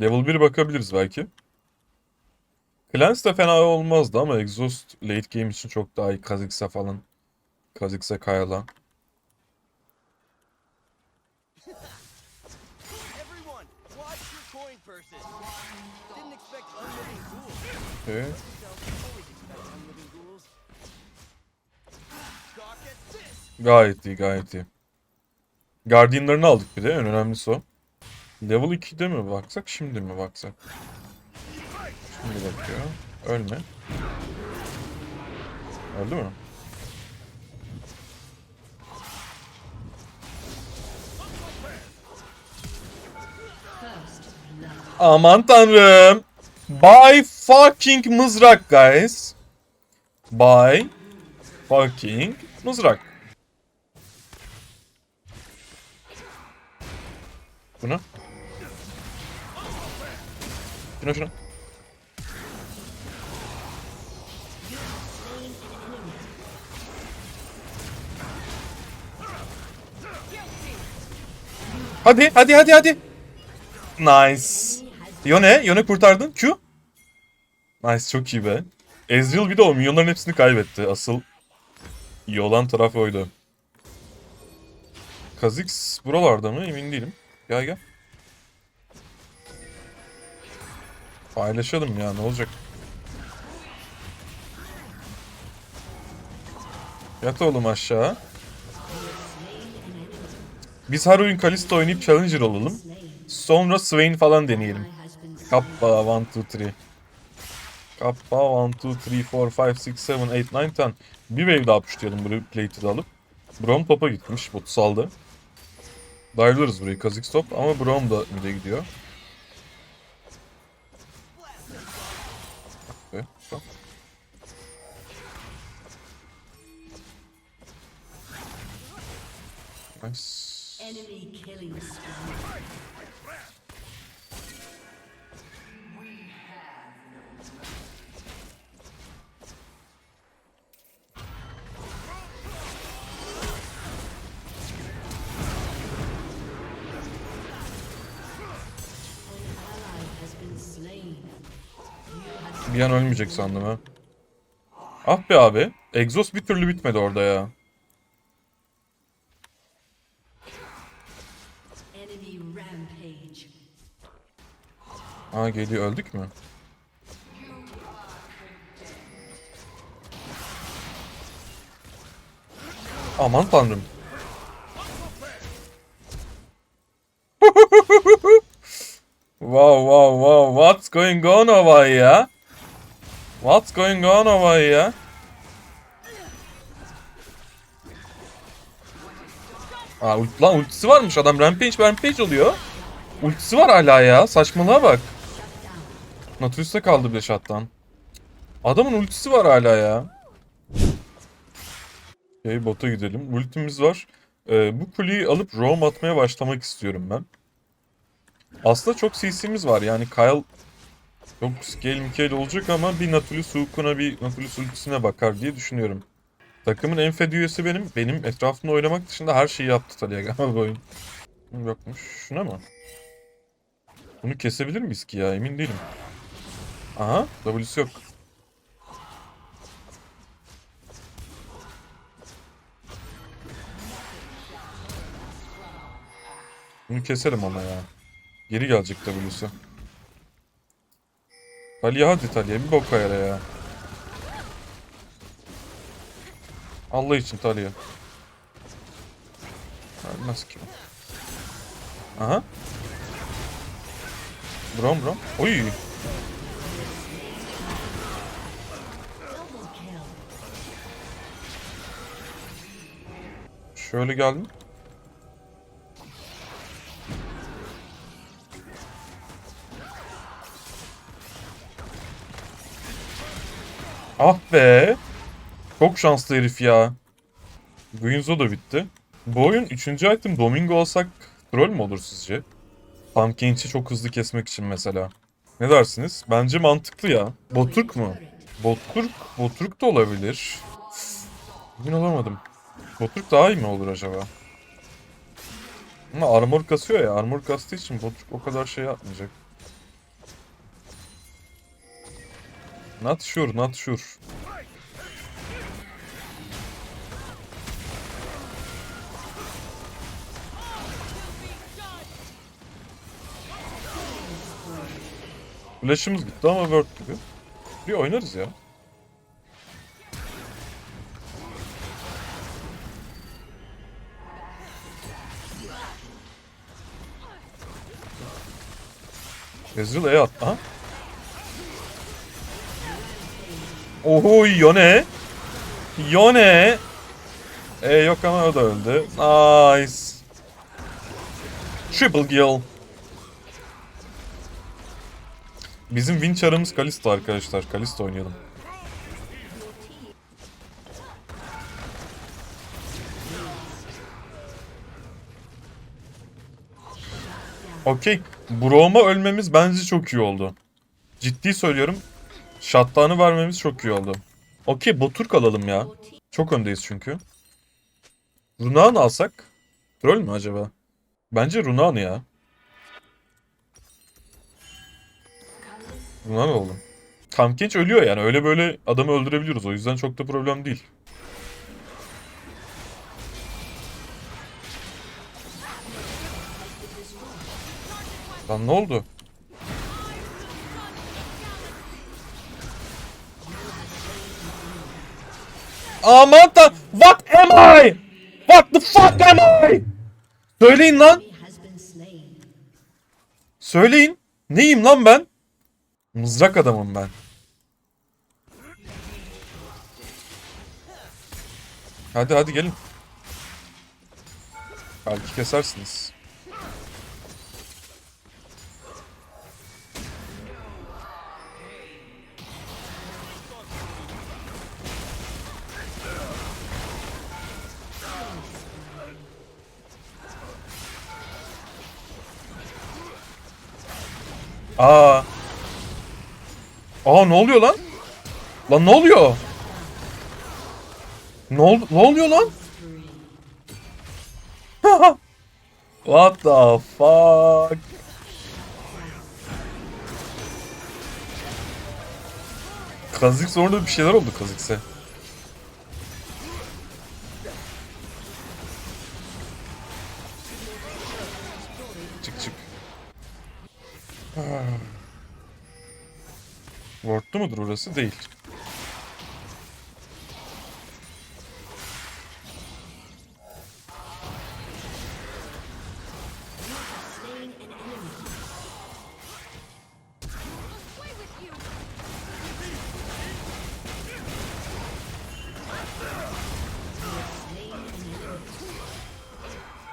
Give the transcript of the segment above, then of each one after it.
Level 1 bakabiliriz belki. Clans de fena olmazdı ama Exhaust late game için çok daha iyi. Kha'Zix'e falan. Unliving ghouls. Okay. Gayet iyi gayet iyi. Guardian'larını aldık bir de en önemlisi o. Level 2'de mi baksak şimdi mi baksak? Şimdi bakıyor. Ölme. Öldü mü? Aman tanrım. Buy fucking mızrak guys. Buy fucking mızrak. Bunu. Şuna şuna. Hadi hadi hadi hadi. Nice. Yone, Yone kurtardın. Q. Nice çok iyi be. Ezreal bir de o milyonların hepsini kaybetti. Asıl iyi olan taraf oydu. Kha'Zix buralarda mı emin değilim. Gel gel. Paylaşalım ya ne olacak. Yat oğlum aşağı. Biz her oyun Kalista oynayıp Challenger olalım. Sonra Swain falan deneyelim. Kappa 1, 2, 3. Kappa 1, 2, 3, 4, 5, 6, 7, 8, 9, 10. Bir wave daha pushlayalım burayı plate'i alıp. Braum top'a gitmiş. Botu saldı. Dive'larız burayı Kha'Zix top ama Braum da mid'e gidiyor. Slain. Bir an ölmeyecek sandım ha. Ah be abi. Exhaust bir türlü bitmedi orada ya. Enemy rampage. Aa geliyor öldük mü? Aman tanrım. wow wow wow what's going on over here? What's going on over here? Aa ult lan ultisi varmış adam rampage rampage oluyor. Ultisi var hala ya saçmalığa bak. Nautilus'ta kaldı bile shot'tan. Adamın ultisi var hala ya. Okay, bota gidelim. Ultimiz var. Ee, bu kuleyi alıp roam atmaya başlamak istiyorum ben. Aslında çok CC'miz var. Yani Kyle çok scale mükemmel olacak ama bir Nautilus hook'una bir Nautilus ultisine bakar diye düşünüyorum. Takımın en fed üyesi benim. Benim etrafımda oynamak dışında her şeyi yaptı Talia galiba bu oyun. Yokmuş. Şuna mı? Bunu kesebilir miyiz ki ya? Emin değilim. Aha. W'si yok. Bunu keselim ama ya. Geri gelecek W'si. Talia hadi Talia. Bir bok ayara ya. Allah için Talia. Ölmez ki. Aha. Brom brom. Oy. Şöyle geldim. Ah be. Çok şanslı herif ya. Guinzo da bitti. Bu oyun 3. item Domingo alsak troll mü olur sizce? Pumpkin'i çok hızlı kesmek için mesela. Ne dersiniz? Bence mantıklı ya. Boturk mu? Boturk, Boturk da olabilir. Emin olamadım. Botruk daha iyi mi olur acaba? Ama armor kasıyor ya. Armor kastığı için Botruk o kadar şey yapmayacak. Not sure, not sure. Flash'ımız gitti ama Word gibi. Bir oynarız ya. Ezreal E attı. Aha. Oho Yone. Yone. E yok ama o da öldü. Nice. Triple kill. Bizim win çarımız Kalisto arkadaşlar. Kalisto oynayalım. Okey. Braum'a ölmemiz bence çok iyi oldu. Ciddi söylüyorum. Shutdown'ı vermemiz çok iyi oldu. Okey Boturk alalım ya. Çok öndeyiz çünkü. Runa'nı alsak? Troll mü acaba? Bence Runa'nı ya. Runa'nı oğlum. Tam genç ölüyor yani. Öyle böyle adamı öldürebiliyoruz. O yüzden çok da problem değil. Lan ne oldu? Aman da What am I? What the fuck am I? Söyleyin lan. Söyleyin. Neyim lan ben? Mızrak adamım ben. Hadi hadi gelin. Belki kesersiniz. Aa. Aa ne oluyor lan? Lan ne oluyor? Ne oldu? Ne oluyor lan? What the fuck? Kazık sonra bir şeyler oldu Kazık'se. Word'lu mudur orası? Değil.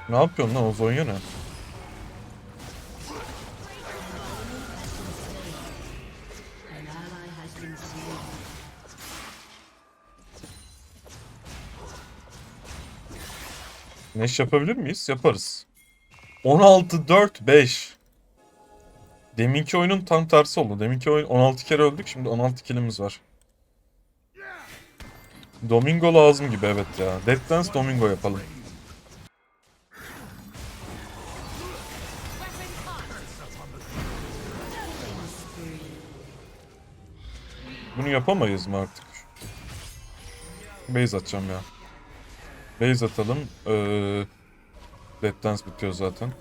Ne yapıyorsun lan o Zonya ne? Neş yapabilir miyiz? Yaparız. 16-4-5. Deminki oyunun tam tersi oldu. Deminki oyun 16 kere öldük. Şimdi 16 killimiz var. Domingo lazım gibi evet ya. Dead Dance Domingo yapalım. Bunu yapamayız mı artık? Base atacağım ya. Base atalım. Ee, Dead Dance bitiyor zaten.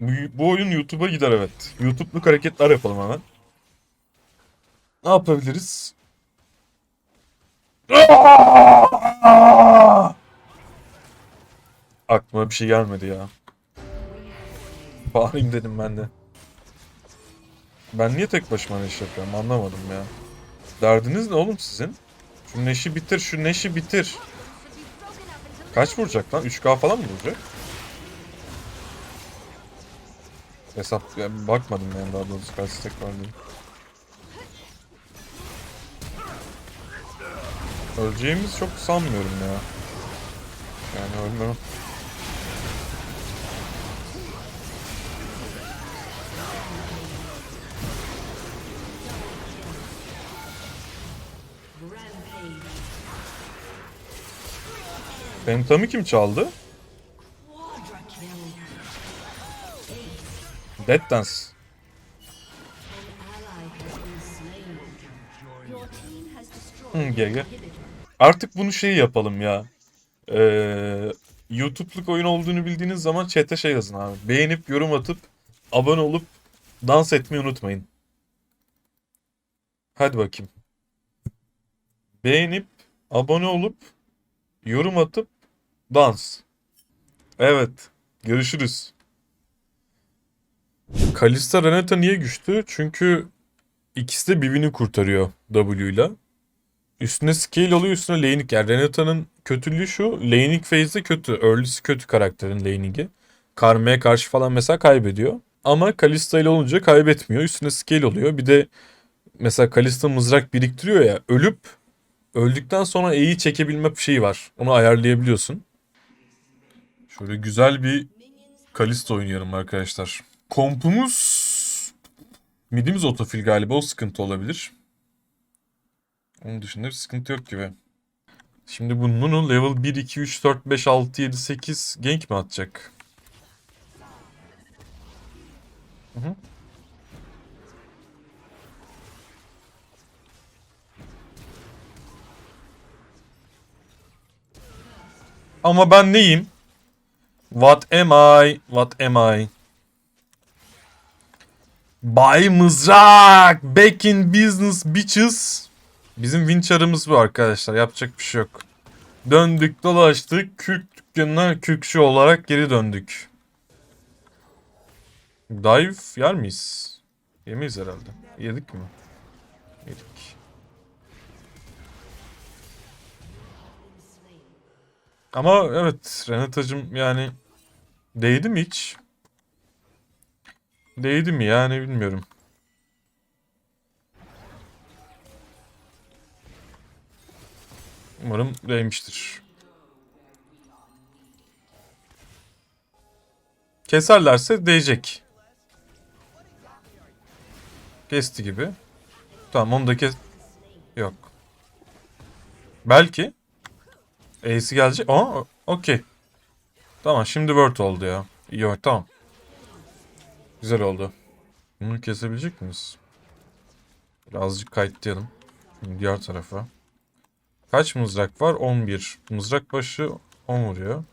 Bu, bu oyun YouTube'a gider evet. YouTube'luk hareketler yapalım hemen. Ne yapabiliriz? Aklıma bir şey gelmedi ya. Bağırayım dedim ben de. Ben niye tek başıma neş yapıyorum anlamadım ya. Derdiniz ne oğlum sizin? Şu neşi bitir, şu neşi bitir. Kaç vuracak lan? 3K falan mı vuracak? Hesap yani bakmadım yani daha doğrusu kaç stack var diye. Öleceğimiz çok sanmıyorum ya. Yani ölmem. Pentam'ı kim çaldı? Dead Dance. Hmm, GG. Artık bunu şey yapalım ya. Ee, YouTube'luk oyun olduğunu bildiğiniz zaman chat'e şey yazın abi. Beğenip, yorum atıp, abone olup dans etmeyi unutmayın. Hadi bakayım. Beğenip, abone olup, yorum atıp dans. Evet. Görüşürüz. Kalista Renata niye güçlü? Çünkü ikisi de birbirini kurtarıyor W ile. Üstüne scale oluyor üstüne laning. Yani Renata'nın kötülüğü şu. Laning phase'de kötü. Early'si kötü karakterin laning'i. Karma'ya karşı falan mesela kaybediyor. Ama Kalista ile olunca kaybetmiyor. Üstüne scale oluyor. Bir de mesela Kalista mızrak biriktiriyor ya. Ölüp öldükten sonra E'yi çekebilme şeyi var. Onu ayarlayabiliyorsun. Şöyle güzel bir Kalista oynuyorum arkadaşlar. Kompumuz midimiz otofil galiba o sıkıntı olabilir. Onun dışında bir sıkıntı yok gibi. Şimdi bu Nunu level 1, 2, 3, 4, 5, 6, 7, 8 gank mi atacak? Hı hı. Ama ben neyim? What am I? What am I? Bay Mızrak! Back in business bitches! Bizim winçarımız bu arkadaşlar. Yapacak bir şey yok. Döndük dolaştık. Kürk dükkanına kürkçü olarak geri döndük. Dive yer miyiz? Yemeyiz herhalde. Yedik mi? Yedik. Ama evet Renata'cım yani değdi mi hiç? Değdi mi yani bilmiyorum. Umarım değmiştir. Keserlerse değecek. Kesti gibi. Tamam onu da kes... Yok. Belki. Ace'i gelecek. Aa okey. Tamam şimdi word oldu ya. İyi oldu tamam. Güzel oldu. Bunu kesebilecek miyiz? Birazcık kayıtlayalım. Şimdi diğer tarafa. Kaç mızrak var? 11. Mızrak başı 10 vuruyor.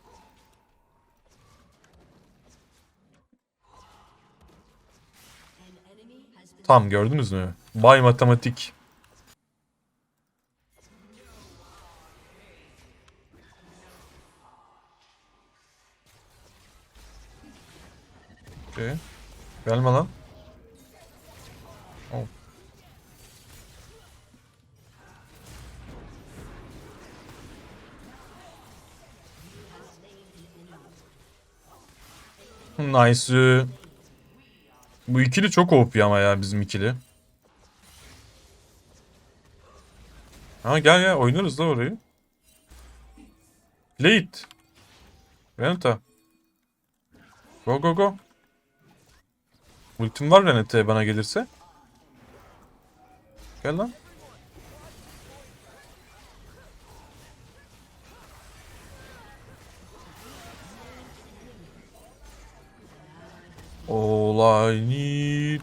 Tam gördünüz mü? Bay matematik. Gelme lan. Oh. Nice. Bu ikili çok OP ama ya bizim ikili. Ha gel gel oynarız da orayı. Play it. Renata. Go go go. Ultim var Renata'ya bana gelirse. Gel lan. All I need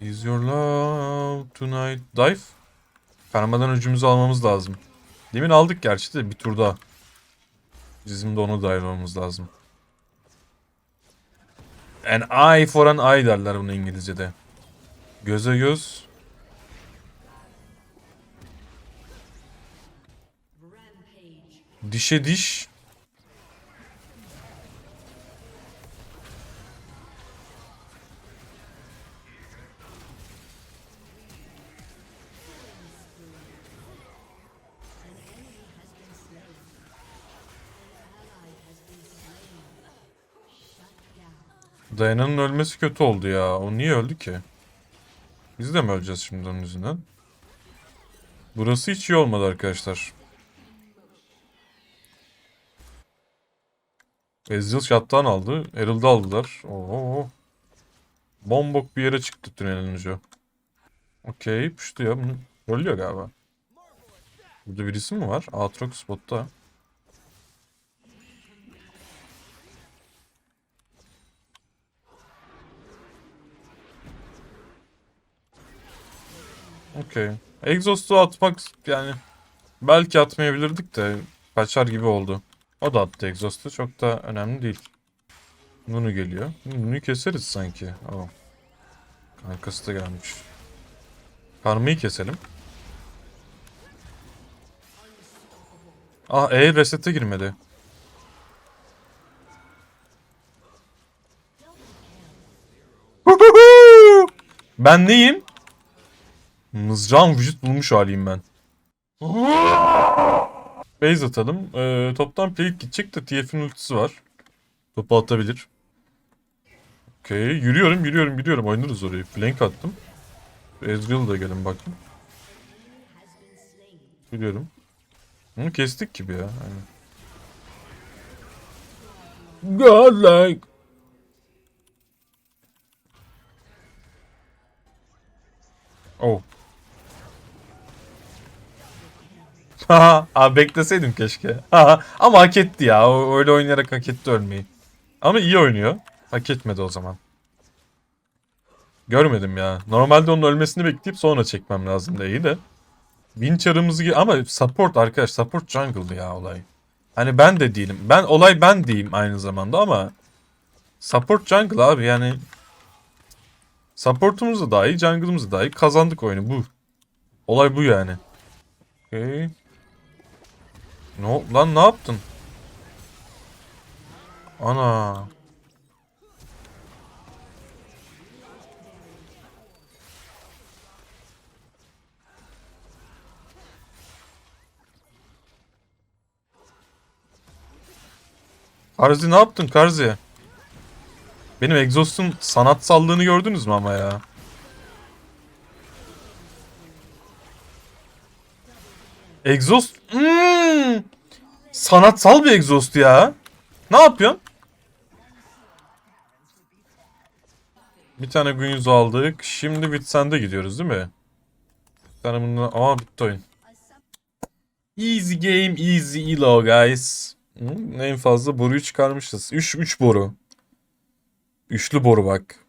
is your love tonight. Dive. Permadan öcümüzü almamız lazım. Demin aldık gerçi de bir tur daha. Bizim de onu da ayırmamız lazım. An eye for an eye derler bunu İngilizce'de. Göze göz. Dişe diş. Dayana'nın ölmesi kötü oldu ya. O niye öldü ki? Biz de mi öleceğiz şimdi onun yüzünden? Burası hiç iyi olmadı arkadaşlar. Ezreal shutdown aldı. Herald'ı aldılar. Oo. Bombok bir yere çıktı tünelin ucu. Okey. Püştü ya. Bunu trollüyor galiba. Burada birisi mi var? Aatrox spotta. Okey. Exhaust'u atmak yani belki atmayabilirdik de kaçar gibi oldu. O da attı Exhaust'u. Çok da önemli değil. Bunu geliyor. Bunu keseriz sanki. Oh. Kankası da gelmiş. Karmayı keselim. Ah E reset'e girmedi. Ben neyim? Mızrağın vücut bulmuş haliyim ben. Base atalım. Ee, toptan plate gidecek de TF'in ultisi var. Topu atabilir. Okey. Yürüyorum, yürüyorum, yürüyorum. Oynarız orayı. Flank attım. Ezreal'a da gelin bakın. Biliyorum. Bunu kestik gibi ya. Aynen. Godlike. Oh. abi bekleseydim keşke. Ama hak etti ya. O- Öyle oynayarak hak etti ölmeyi. Ama iyi oynuyor. Hak etmedi o zaman. Görmedim ya. Normalde onun ölmesini bekleyip sonra çekmem lazım da iyi de. Win çarımızı... gi- Ama support arkadaş. Support jungle ya olay. Hani ben de değilim. Ben olay ben diyeyim aynı zamanda ama... Support jungle abi yani... Supportumuz da iyi, jungle'ımız da iyi. Kazandık oyunu bu. Olay bu yani. Okey. No, lan ne yaptın? Ana. Karzi ne yaptın Karzi? Benim egzostun sanatsallığını gördünüz mü ama ya? Egzoz... Hmm, sanatsal bir egzost ya. Ne yapıyorsun? Bir tane gün yüzü aldık. Şimdi Witsend'e gidiyoruz değil mi? Bir tane bununla... Aa bitti oyun. Easy game, easy elo guys. Hmm, en fazla boruyu çıkarmışız. 3 3 boru. Üçlü boru bak.